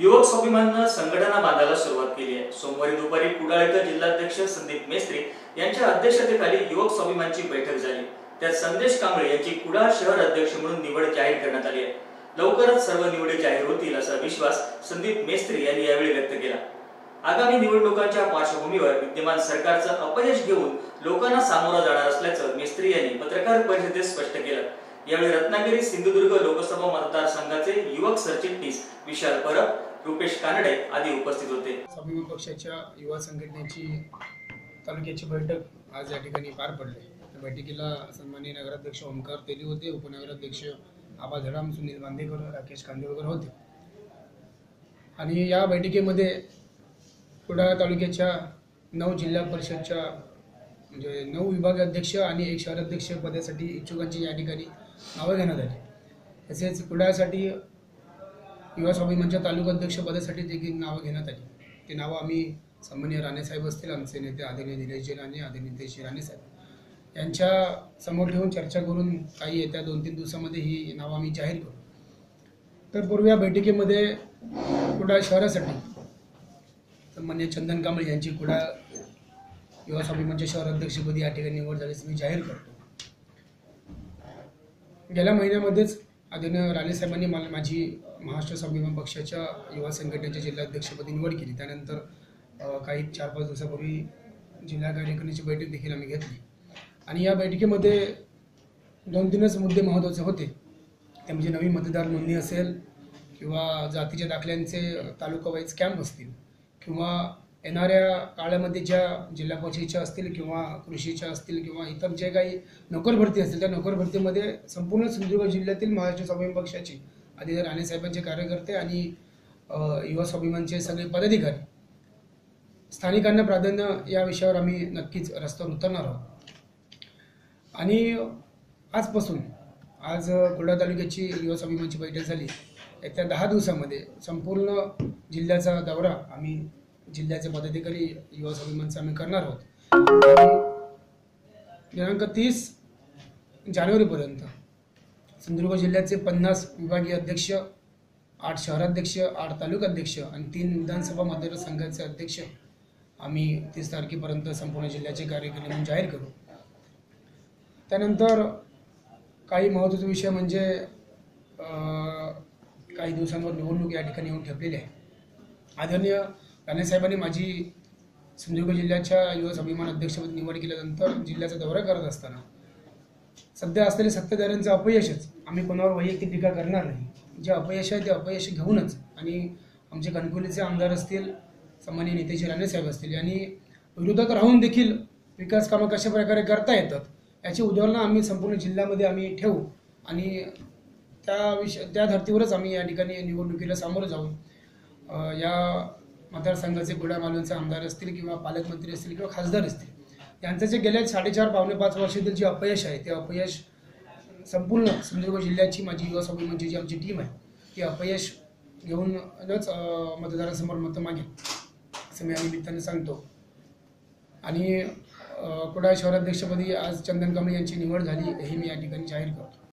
युवक स्वाभिमाननं संघटना बांधायला सुरुवात केली आहे. सोमवारी दुपारी कुडाळ इथं जिल्हाध्यक्ष संदीप मेस्त्री यांच्या अध्यक्षतेखाली युवक स्वाभिमानची बैठक झाली. त्यात संदेश कांबळे यांची कुडाळ शहर अध्यक्ष म्हणून निवड जाहीर करण्यात आली आहे. लवकरच सर्व निवडी जाहीर होतील असा विश्वास संदीप मेस्त्री यांनी यावेळी व्यक्त केला. आगामी निवडणुकांच्या पार्श्वभूमीवर विद्यमान सरकारचं अपयश घेऊन लोकांना सामोरं जाणार असल्याचं मेस्त्री यांनी पत्रकार परिषदेत स्पष्ट केलं. यावेळी रत्नागिरी सिंधुदुर्ग लोकसभा मतदारसंघ युवक सरचिटणीस विशाल परब रुपेश कानडे आदी उपस्थित होते. स्वाभिमान पक्षाच्या युवा संघटनेची तालुक्याची बैठक आज या ठिकाणी पार पडली. त्या बैठकीला सन्माननीय नगराध्यक्ष ओमकार तेली होते उपनगराध्यक्ष आबा धडाम सुनील बांदेकर राकेश कांदेवकर होते. आणि या बैठकीमध्ये कुडाळ तालुक्याच्या नऊ जिल्हा परिषदच्या म्हणजे नऊ विभाग अध्यक्ष आणि एक शहराध्यक्ष पदासाठी इच्छुकांची या ठिकाणी नावं घेण्यात आली. तसेच कुडाळसाठी युवा स्वाभिमानच्या तालुका अध्यक्षपदासाठी देखील नावं घेण्यात आली. ते नावं आम्ही सन्मान्य राणेसाहेब असतील आमचे नेते आदरणीय निलेशजी राणे आदरणीय नितेश राणेसाहेब यांच्या समोर ठेवून चर्चा करून काही येत्या दोन तीन दिवसामध्ये ही नावं आम्ही जाहीर करू. तर पूर्वी या बैठकीमध्ये कुडाळ शहरासाठी सन्मान्य चंदन कांबळे यांची कुडाळ युवा स्वाभिमानच्या शहर अध्यक्षपदी या ठिकाणी निवड झाल्याचं मी जाहीर करतो. गेल्या महिन्यामध्येच आदरणीय राणेसाहेबांनी मला माझी महाराष्ट्र स्वाभिमान पक्षाच्या युवा संघटनेच्या जिल्हाध्यक्षपदी निवड केली. त्यानंतर काही चार पाच दिवसापूर्वी जिल्हा कार्यकारिणीची बैठक देखील आम्ही घेतली. आणि या बैठकीमध्ये दोन तीनच मुद्दे महत्त्वाचे होते. ते म्हणजे नवीन मतदार नोंदणी असेल किंवा जातीच्या दाखल्यांचे तालुकावाईज कॅम्प असतील किंवा येणाऱ्या काळामध्ये ज्या जिल्हा परिषदेच्या असतील किंवा कृषीच्या असतील किंवा इतर जे काही नोकर भरती असतील त्या नोकर भरतीमध्ये संपूर्ण सिंधुदुर्ग जिल्ह्यातील महाराष्ट्र स्वाभिमान पक्षाची आधी राणेसाहेबांचे कार्यकर्ते आणि युवा स्वाभिमानचे सगळे पदाधिकारी स्थानिकांना प्राधान्य या विषयावर आम्ही नक्कीच रस्त्यावर उतरणार आहोत. आणि आजपासून आज कुर्डा तालुक्याची युवा स्वाभिमानची बैठक झाली. येत्या दहा दिवसामध्ये संपूर्ण जिल्ह्याचा दौरा आम्ही जिल्ह्याचे पदाधिकारी युवा स्वाभिमानचा आम्ही करणार आहोत. दिनांक तीस जानेवारीपर्यंत सिंधुदुर्ग जिल्ह्याचे पन्नास विभागीय अध्यक्ष आठ शहराध्यक्ष आठ तालुकाध्यक्ष आणि तीन विधानसभा मतदारसंघाचे अध्यक्ष आम्ही तीस तारखेपर्यंत संपूर्ण जिल्ह्याचे कार्यक्रम म्हणून जाहीर करू. त्यानंतर काही महत्त्वाचे विषय म्हणजे अं, काही दिवसांवर निवडणूक या ठिकाणी येऊन ठेपलेली आहे. आदरणीय राणेसाहेबांनी माझी सिंधुदुर्ग जिल्ह्याच्या युवा अभिमान अध्यक्षपदी निवड केल्यानंतर जिल्ह्याचा दौरा करत असताना सध्या असलेले सत्ताधाऱ्यांचं अपयशच आम्ही कोणावर वैयक्तिक टीका करणार नाही. जे अपयश आहे ते अपयश घेऊनच आणि आमचे कणकुलीचे आमदार असतील सन्माननीय नितेश राणेसाहेब असतील यांनी विरोधात राहून देखील विकास कामं कशा प्रकारे करता येतात याची उदाहरणं आम्ही संपूर्ण जिल्ह्यामध्ये आम्ही ठेवू आणि त्या विषय त्या धर्तीवरच आम्ही या ठिकाणी निवडणुकीला सामोरं जाऊन या मतदारसंघाचे गुडा मालवणचे आमदार असतील किंवा पालकमंत्री असतील किंवा खासदार असतील यांचं जे गेल्या साडेचार पावणे पाच वर्षातील जे अपयश आहे ते अपयश संपूर्ण सिंधुदुर्ग जिल्ह्याची माझी युवा स्वाभिमानची जी आमची टीम आहे ती अपयश घेऊनच मतदारांसमोर मतं मागेल असं मी या निमित्ताने सांगतो. आणि कुडाळ शहराध्यक्षपदी आज चंदन कमळे यांची निवड झाली हे मी या ठिकाणी जाहीर करतो.